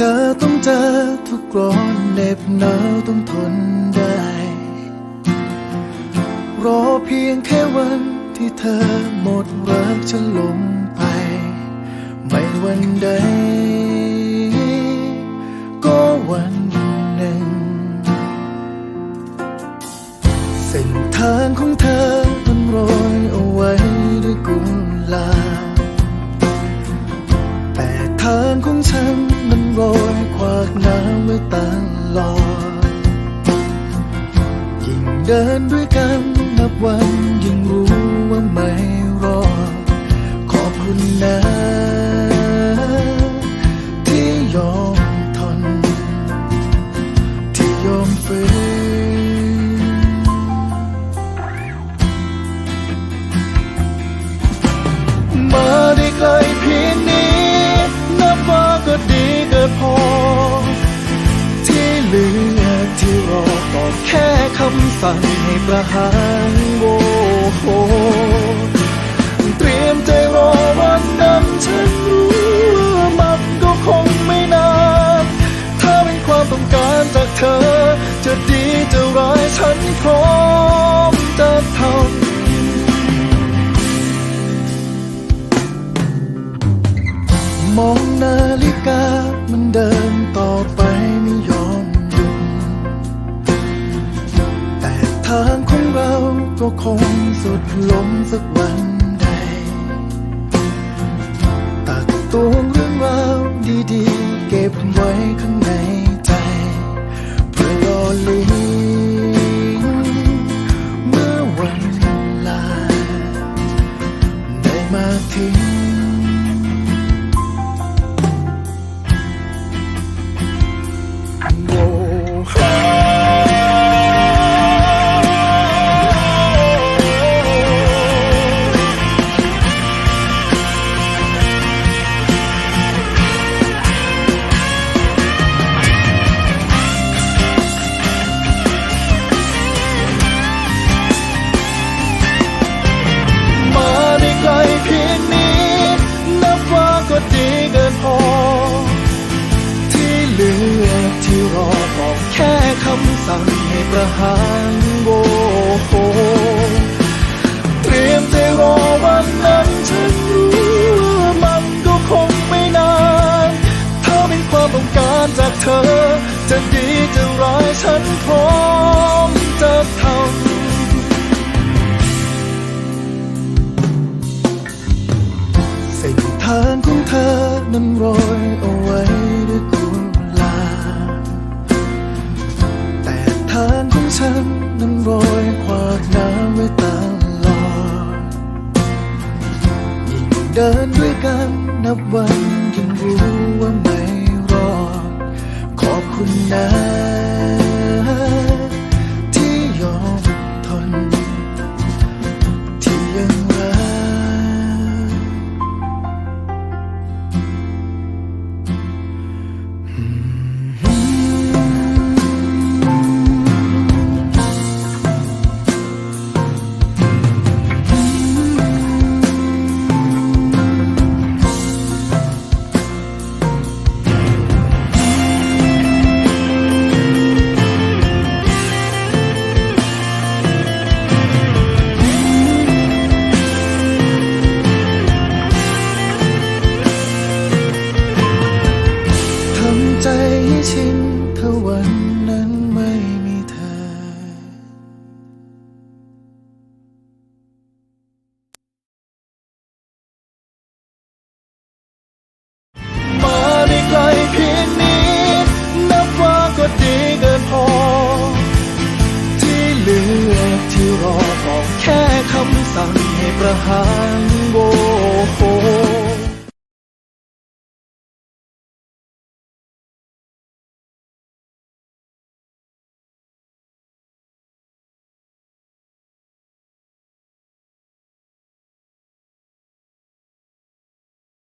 ต้องเจอทุกร้อนเหน็บหนาวต้องทนได้ รอเพียงแค่วันที่เธอหมดรักฉันลงไป ไม่วันใด ก็วันหนึ่ง เส้นทางของเธอ เดินด้วยกันนับวันยังรู้ว่าไม่รอดขอบคุณนะ ที่รอก็แค่คำสั่งให้ประหารโวโหเตรียมใจรอวันนั้นฉันรู้ว่ามันก็คงไม่นาน ถ้าเป็นความต้องการจากเธอ จะดีจะร้ายฉันพร้อม ก็คงสุดลงสักวันใด ตักตวงเรื่องราวดีๆ เก็บไว้ข้างในใจ เพื่อรอเลิงเมื่อวันลา ได้มาถึง สั่งให้ประหารโวโหเตรียมใจรอวันนั้นฉันรู้ว่ามันก็คงไม่นานถ้าเป็นความต้องการจากเธอ จะดีจะร้ายฉันพร้อมจะทำเส้นทางของเธอนั้นรอย เดินด้วยกันนับวันยิ่งรู้ว่าไม่รอดขอบคุณนะ นั้นไม่มีเธอ มาได้ไกลเพียงนี้ นับว่าก็ดีเกินพอ ที่เหลือที่รอก็แค่คำสั่งให้ประหาร